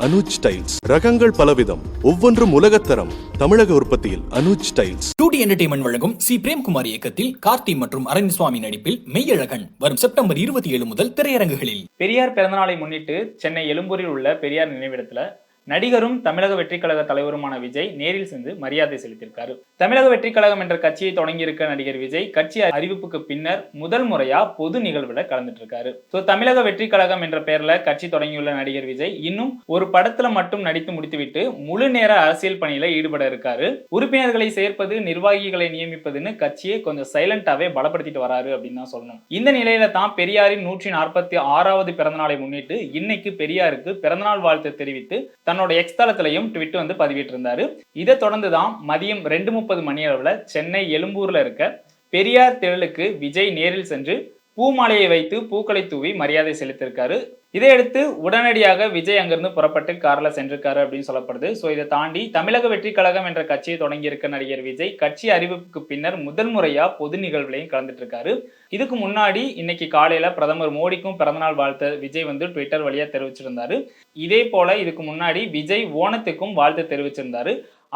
Anuj tiles. ரகங்கள் பலவிதம். ஒவ்வொன்றும் உலகத்தரம் தமிழக உற்பத்தியில் Anuj tiles. Two D entertainment வழங்கும் சி. பிரேம்குமார் இயக்கத்தில் கார்த்தி மற்றும் அரவிந்த் நடிப்பில் மெய்யழகன் வரும் செப்டம்பர் இருபத்தி ஏழு முதல் திரையரங்குகளில். பெரியார் பிறந்தநாளை முன்னிட்டு சென்னை எழும்பூரில் உள்ள பெரியார் நினைவிடத்துல நடிகரும் தமிழக வெற்றிக் கழக தலைவருமான விஜய் நேரில் சென்று மரியாதை செலுத்தியிருக்காரு. தமிழக வெற்றிக் கழகம் என்ற கட்சியை தொடங்கியிருக்க நடிகர் விஜய் கட்சி அறிவிப்புக்கு பின்னர் முதல் முறையா பொது நிகழ்வுல கலந்துட்டு இருக்காரு ஸோ தமிழக வெற்றிக் கழகம் என்ற பெயர்ல கட்சி தொடங்கியுள்ள நடிகர் விஜய் இன்னும் ஒரு படத்துல மட்டும் நடித்து முடித்துவிட்டு முழு நேர அரசியல் பணியில ஈடுபட இருக்காரு. உறுப்பினர்களை சேர்ப்பது நிர்வாகிகளை நியமிப்பதுன்னு கட்சியை கொஞ்சம் சைலண்டாவே பலப்படுத்திட்டு வராரு அப்படின்னு தான் சொல்லணும். இந்த நிலையில தான் பெரியாரின் நூற்றி நாற்பத்தி ஆறாவது பிறந்தநாளை முன்னிட்டு இன்னைக்கு பெரியாருக்கு பிறந்தநாள் வாழ்த்து தெரிவித்து தன்னோட எக்ஸ் தளத்திலையும் ட்விட் வந்து பதிவிட்டிருந்தாரு. இதை தொடர்ந்து தான் மதியம் ரெண்டு முப்பது மணி அளவுல சென்னை எழும்பூர்ல இருக்க பெரியார் திரளுக்கு விஜய் நேரில் சென்று பூமாலையை வைத்து பூக்களை தூவி மரியாதை செலுத்தியிருக்காரு இதையடுத்து உடனடியாக விஜய் அங்கிருந்து புறப்பட்டு காரில் சென்றிருக்காரு அப்படின்னு சொல்லப்படுது. ஸோ இதை தாண்டி தமிழக வெற்றி கழகம் என்ற கட்சியை தொடங்கியிருக்க நடிகர் விஜய் கட்சி அறிவிப்புக்கு பின்னர் முதல் முறையா பொது நிகழ்வுலையும் கலந்துட்டு இருக்காரு இதுக்கு முன்னாடி இன்னைக்கு காலையில பிரதமர் மோடிக்கும் பிறந்தநாள் வாழ்த்து விஜய் வந்து ட்விட்டர் வழியா தெரிவிச்சிருந்தாரு. இதே போல இதுக்கு முன்னாடி விஜய் ஓணத்துக்கும் வாழ்த்து தெரிவிச்சிருந்தாரு.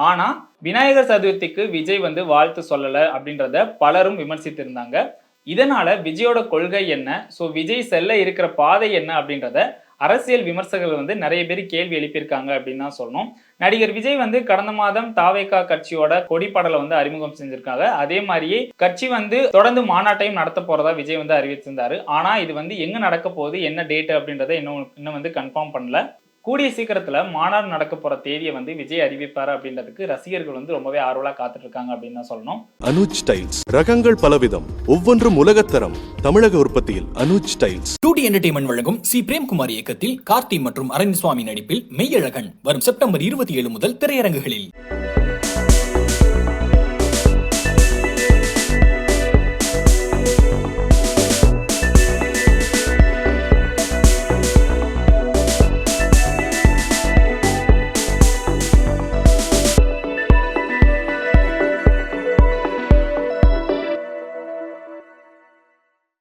ஆனா விநாயகர் சதுர்த்திக்கு விஜய் வந்து வாழ்த்து சொல்லலை அப்படின்றத பலரும் விமர்சித்திருந்தாங்க. இதனால விஜயோட கொள்கை என்ன? ஸோ விஜய் செல்ல இருக்கிற பாதை என்ன அப்படின்றத அரசியல் விமர்சகர்கள் வந்து நிறைய பேர் கேள்வி எழுப்பியிருக்காங்க அப்படின்னு தான் சொல்லணும். நடிகர் விஜய் வந்து கடந்த மாதம் தாவேகா கட்சியோட கொடிப்படலை வந்து அறிமுகம் செஞ்சிருக்காங்க. அதே மாதிரியே கட்சி வந்து தொடர்ந்து மாநாட்டையும் நடத்த போறதா விஜய் வந்து அறிவித்திருந்தாரு. ஆனா இது வந்து எங்க நடக்க போகுது? என்ன டேட் அப்படின்றத இன்னும் இன்னும் வந்து கன்ஃபார்ம் பண்ணல. கூடிய சீக்கிரத்துல மாநாடு நடக்க போற தேதியை வந்து விஜய் அறிவிப்பாரு அப்படின்றதுக்கு ரசிகர்கள் வந்து ரொம்பவே ஆர்வலா காத்துட்டு இருக்காங்க அப்படின்னு தான் சொல்லணும். அனுஜ் டைல்ஸ் ரகங்கள் பலவிதம். ஒவ்வொன்றும் உலகத்தரம். தமிழக உற்பத்தியில் Anuj tiles two D entertainment வழங்கும் சி. பிரேம்குமார் இயக்கத்தில் கார்த்தி மற்றும் அரவிந்த் நடிப்பில் மெய்யழகன் வரும் செப்டம்பர் இருபத்தி ஏழு முதல் திரையரங்குகளில்.